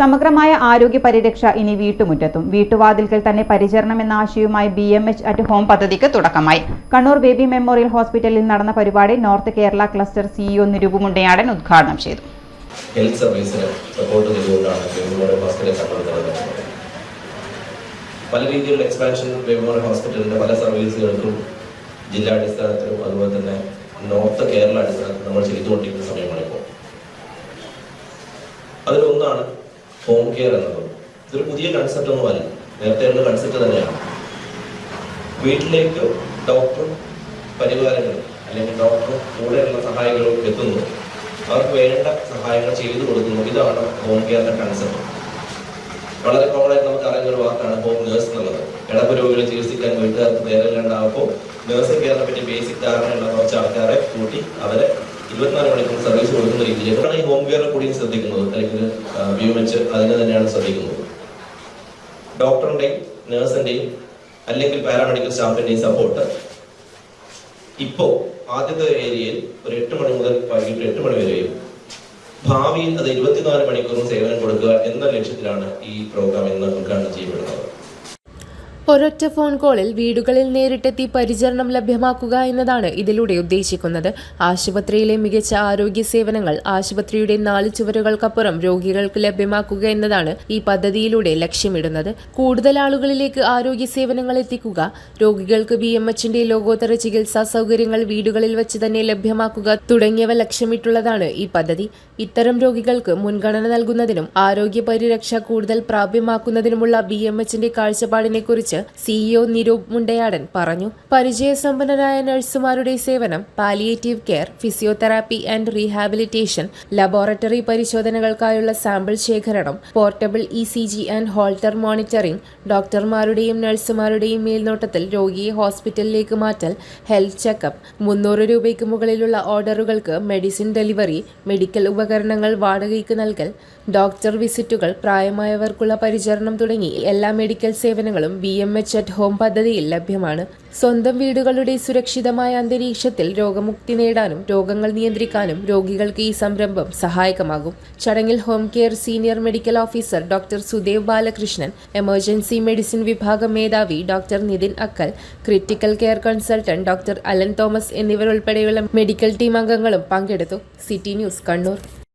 സമഗ്രമായ ആരോഗ്യ പരിരക്ഷ ഇനി വീട്ടുമുറ്റത്തും. വീട്ടുവാതിൽക്കൽ തന്നെ പരിചരണം എന്ന ആശയവുമായി B M H at home പദ്ധതിക്ക് തുടക്കമായി. കണ്ണൂർ ബേബി മെമ്മോറിയൽ ഹോസ്പിറ്റലിൽ നടന്ന പരിപാടി north Kerala cluster CEO Nirup Mundayadan ഉദ്ഘാടനം ചെയ്തു. ഹെൽത്ത് പല രീതിയിലുള്ള എക്സ്പാൻഷൻ പല സർവീസുകൾക്കും ജില്ലാടിസ്ഥാനത്തിലും അതുപോലെ തന്നെ നോർത്ത് കേരള അടിസ്ഥാനത്തിൽ നമ്മൾ ചെയ്തുകൊണ്ടിരിക്കുന്ന സമയമാണ് ഇപ്പോൾ അതിലൊന്നാണ് ഹോം കെയർ എന്നുള്ളത് ഇതൊരു പുതിയ കൺസെപ്റ്റ് ഒന്നുമല്ല നേരത്തെയുള്ള കൺസെപ്റ്റ് തന്നെയാണ്. വീട്ടിലേക്ക് ഡോക്ടറും പരിവാരങ്ങളും അല്ലെങ്കിൽ ഡോക്ടറും കൂടെയുള്ള സഹായികളും എത്തുന്നു. അവർക്ക് വേണ്ട സഹായങ്ങൾ ചെയ്തു കൊടുക്കുന്നു. ഇതാണ് ഹോം കെയറിന്റെ കൺസെപ്റ്റ് വളരെ കോമൺ ആയിട്ട് നമുക്ക് അറിയുന്ന ഒരു വാക്കാണ് ഹോം നേഴ്സ് എന്നുള്ളത്. കിടപ്പ് രോഗികളെ ചികിത്സിക്കാൻ വീട്ടുകാർക്ക് നേരമില്ലാണ്ടാവുമ്പോൾ നേഴ്സിംഗ് കെയറിനെ പറ്റി ബേസിക് ധാരണയുള്ള കുറച്ച് ആൾക്കാരെ കൂട്ടി അവരെ ഇരുപത്തിനാല് മണിക്കൂർ സർവീസ് കൊടുക്കുന്ന രീതിയിലേക്കാണ് ഈ ഹോം കെയറിനെ കൂടി ശ്രദ്ധിക്കുന്നത്. അല്ലെങ്കിൽ വ്യൂ അതിനെ തന്നെയാണ് ശ്രദ്ധിക്കുന്നത്. ഡോക്ടറിന്റെയും നഴ്സിന്റെയും അല്ലെങ്കിൽ പാരാമെഡിക്കൽ സ്റ്റാഫിന്റെയും സപ്പോർട്ട് ഇപ്പോ ആദ്യത്തെ ഏരിയയിൽ ഒരു എട്ട് മണി മുതൽ വൈകിട്ട് എട്ട് മണി വരെയും ഭാവിയിൽ അത് ഇരുപത്തിനാല് മണിക്കൂറും സേവനം കൊടുക്കുക എന്ന ലക്ഷ്യത്തിലാണ് ഈ പ്രോഗ്രാം ഇന്ന് ഉദ്ഘാടനം ചെയ്യപ്പെടുന്നത്. ഒരൊറ്റ ഫോൺ കോളിൽ വീടുകളിൽ നേരിട്ടെത്തി പരിചരണം ലഭ്യമാക്കുക എന്നതാണ് ഇതിലൂടെ ഉദ്ദേശിക്കുന്നത്. ആശുപത്രിയിലെ മികച്ച ആരോഗ്യ സേവനങ്ങൾ ആശുപത്രിയുടെ നാല് ചുവരുകൾക്കപ്പുറം രോഗികൾക്ക് ലഭ്യമാക്കുക എന്നതാണ് ഈ പദ്ധതിയിലൂടെ ലക്ഷ്യമിടുന്നത്. കൂടുതൽ ആളുകളിലേക്ക് ആരോഗ്യ സേവനങ്ങൾ എത്തിക്കുക രോഗികൾക്ക് ബി എം എച്ചിന്റെ ലോകോത്തര ചികിത്സാ സൗകര്യങ്ങൾ വീടുകളിൽ വെച്ച് തന്നെ ലഭ്യമാക്കുക തുടങ്ങിയവ ലക്ഷ്യമിട്ടുള്ളതാണ് ഈ പദ്ധതി. ഇത്തരം രോഗികൾക്ക് മുൻഗണന നൽകുന്നതിനും ആരോഗ്യ പരിരക്ഷ കൂടുതൽ പ്രാപ്യമാക്കുന്നതിനുമുള്ള ബി എം എച്ചിന്റെ കാഴ്ചപ്പാടിനെ സിഇഒ നിരൂപ് മുണ്ടയാടൻ പറഞ്ഞു. പരിചയസമ്പന്നരായ നഴ്സുമാരുടെ സേവനം palliative care physiotherapy and rehabilitation laboratory പരിശോധനകൾക്കായുള്ള sample ശേഖരണം portable E C G and Holter monitoring ഡോക്ടർമാരുടെയും നഴ്സുമാരുടെയും മേൽനോട്ടത്തിൽ രോഗിയെ ഹോസ്പിറ്റലിലേക്ക് മാറ്റൽ ഹെൽത്ത് ചെക്കപ്പ് മുന്നൂറ് രൂപയ്ക്ക് മുകളിലുള്ള ഓർഡറുകൾക്ക് മെഡിസിൻ ഡെലിവറി മെഡിക്കൽ ഉപകരണങ്ങൾ വാടകയ്ക്ക് നൽകൽ ഡോക്ടർ വിസിറ്റുകൾ പ്രായമായവർക്കുള്ള പരിചരണം തുടങ്ങി എല്ലാ മെഡിക്കൽ സേവനങ്ങളും B M H at home പദ്ധതിയിൽ ലഭ്യമാണ്. സ്വന്തം വീടുകളുടെ സുരക്ഷിതമായ അന്തരീക്ഷത്തിൽ രോഗമുക്തി നേടാനും രോഗങ്ങൾ നിയന്ത്രിക്കാനും രോഗികൾക്ക് ഈ സംരംഭം സഹായകമാകും. ചടങ്ങിൽ home care senior medical officer doctor Sudev Balakrishnan emergency medicine വിഭാഗം മേധാവി doctor Nithin Akkal critical care consultant doctor Alan Thomas എന്നിവരുൾപ്പെടെയുള്ള medical team അംഗങ്ങളും പങ്കെടുത്തു. City news Kannur.